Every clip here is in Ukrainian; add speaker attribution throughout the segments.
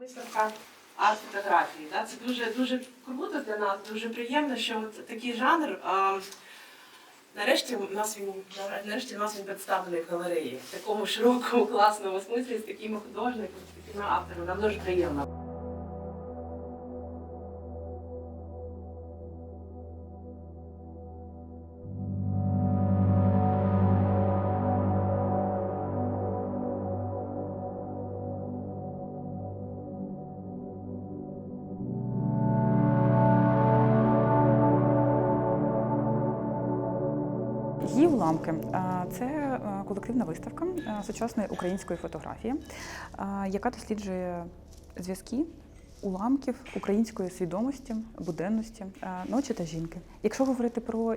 Speaker 1: Виставка арт-фотографії. Да? Це дуже дуже круто для нас, дуже приємно, що от такий жанр. А, нарешті у нас він нарешті у нас він представлений в галереї в такому широкому, класному смислі з такими художниками, з такими авторами. Нам дуже приємно.
Speaker 2: Уламки це е, колективна виставка е, сучасної української фотографії, е, яка досліджує зв'язки уламків української свідомості, буденності, ночі та жінки. Якщо говорити про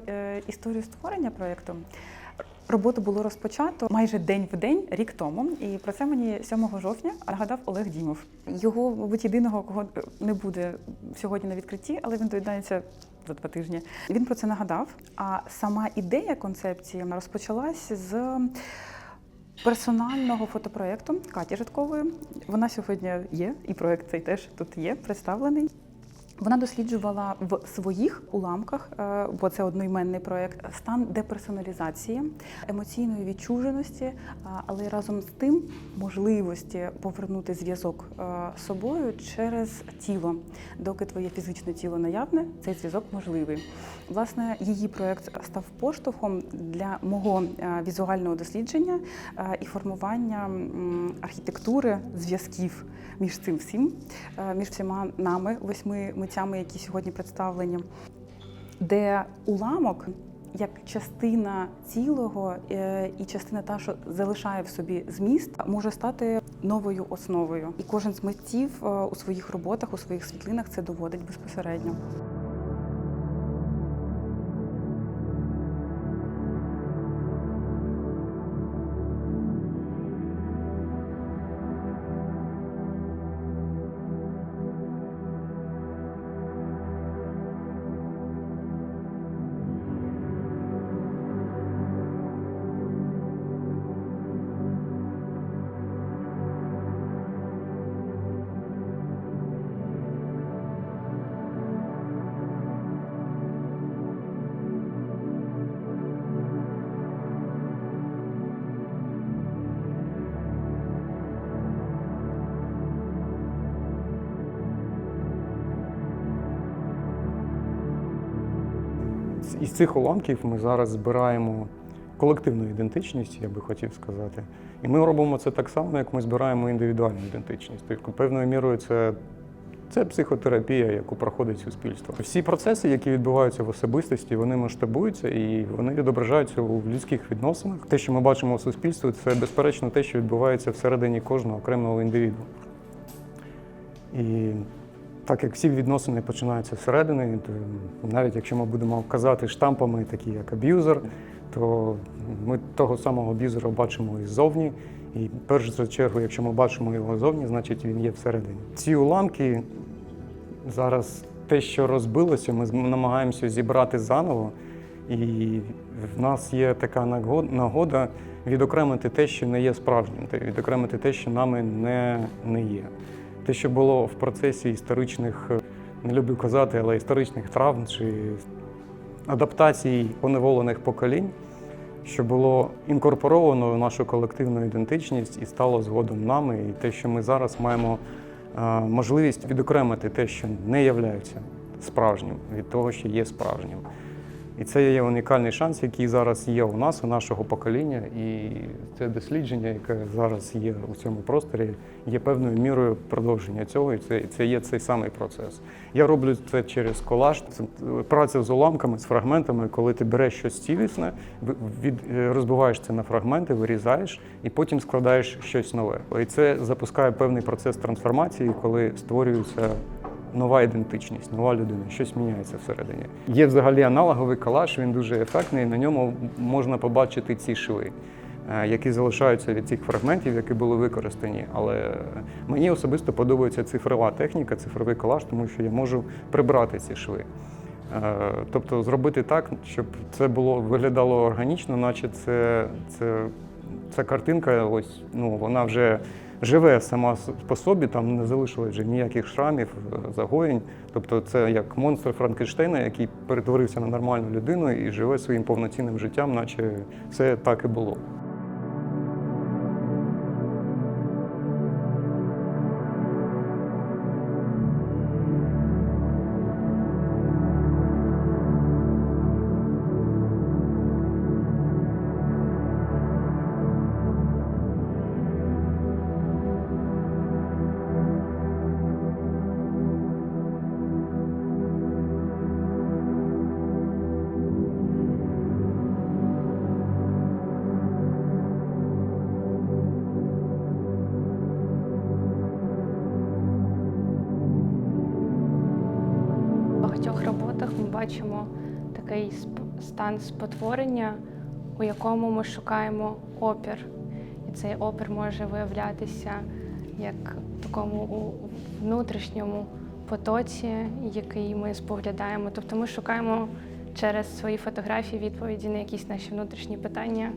Speaker 2: історію створення проєкту, роботу було розпочато майже день в день, рік тому, і про це мені 7 жовтня нагадав Олег Дімов. Його, мабуть, єдиного, кого не буде сьогодні на відкритті, але він доєднається за два тижні. Він про це нагадав. А сама ідея концепції розпочалась з персонального фотопроекту Каті Житкової. Вона сьогодні є, і проект цей теж тут є представлений. Вона досліджувала в своїх уламках, е, бо це одноіменний проєкт, стан деперсоналізації, емоційної відчуженості, але разом з тим можливості повернути зв'язок е, з собою через тіло. Доки твоє фізичне тіло наявне, цей зв'язок можливий. Власне, її проєкт став поштовхом для мого е, візуального дослідження е, і формування архітектури зв'язків між цим всім, е, між всіма нами, восьми митцями, які сьогодні представлені, де уламок. Як частина цілого е, і частина та, що залишає в собі зміст, може стати новою основою. І кожен з митців е, у своїх роботах, у своїх світлинах це доводить безпосередньо.
Speaker 3: Із цих уламків ми зараз збираємо колективну ідентичність, я би хотів сказати. І ми робимо це так само, як ми збираємо індивідуальну ідентичність. Тобто, певною мірою, це, це психотерапія, яку проходить суспільство. Всі процеси, які відбуваються в особистості, вони масштабуються і вони відображаються у людських відносинах. Те, що ми бачимо в суспільстві, це безперечно те, що відбувається всередині кожного окремого індивіду. І так як всі відносини починаються зсередини, то навіть якщо ми будемо казати штампами, такі як аб'юзер, то ми того самого аб'юзера бачимо і ззовні. І перш за чергу, якщо ми бачимо його ззовні, значить він є всередині. Ці уламки зараз те, що розбилося, ми намагаємося зібрати заново. І в нас є така нагода відокремити те, що не є справжнім, відокремити те, що нами не, не є. Те, що було в процесі історичних, е, не люблю казати, але історичних травм чи адаптацій поневолених поколінь, що було інкорпоровано в нашу колективну ідентичність і стало згодом нами, і те, що ми зараз маємо е, можливість відокремити те, що не являється справжнім, від того, що є справжнім. І це є унікальний шанс, який зараз є у нас, у нашого покоління, і це дослідження, яке зараз є у цьому просторі, є певною мірою продовження цього, і це, це є цей самий процес. Я роблю це через колаж. Це праця з уламками, з фрагментами, коли ти береш щось цілісне, від, е, розбиваєш це на фрагменти, вирізаєш і потім складаєш щось нове. І це запускає певний процес трансформації, коли створюється нова ідентичність, нова людина, щось міняється всередині. Є взагалі аналоговий колаж, він дуже ефектний. На ньому можна побачити ці шви, е, які залишаються від цих фрагментів, які були використані. Але мені особисто подобається цифрова техніка, цифровий колаж, тому що я можу прибрати ці шви. Е, Тобто зробити так, щоб це було виглядало органічно, наче це, це ця картинка, ось ну вона вже живе сама по собі, там не залишилось вже ніяких шрамів, е, загоєнь. Тобто це як монстр Франкенштейна, який перетворився на нормальну людину і живе своїм повноцінним життям, наче все так і було.
Speaker 4: Багатьох роботах ми бачимо такий стан спотворення, у якому ми шукаємо опір. І цей опір може виявлятися як в такому внутрішньому потоці, який ми споглядаємо. Тобто ми шукаємо через свої фотографії відповіді на якісь наші внутрішні питання,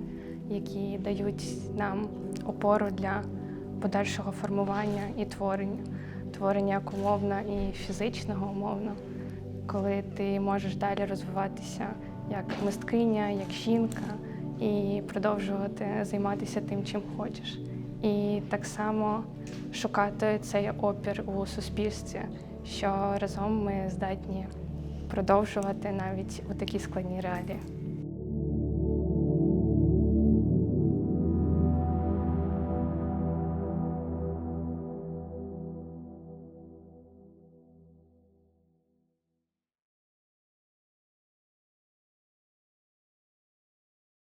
Speaker 4: які дають нам опору для подальшого формування і творення. Творення як умовно і фізичного умовно, коли ти можеш далі розвиватися як мисткиня, як жінка, і продовжувати займатися тим, чим хочеш. І так само шукати цей опір у суспільстві, що разом ми здатні продовжувати навіть у такі складні реалії.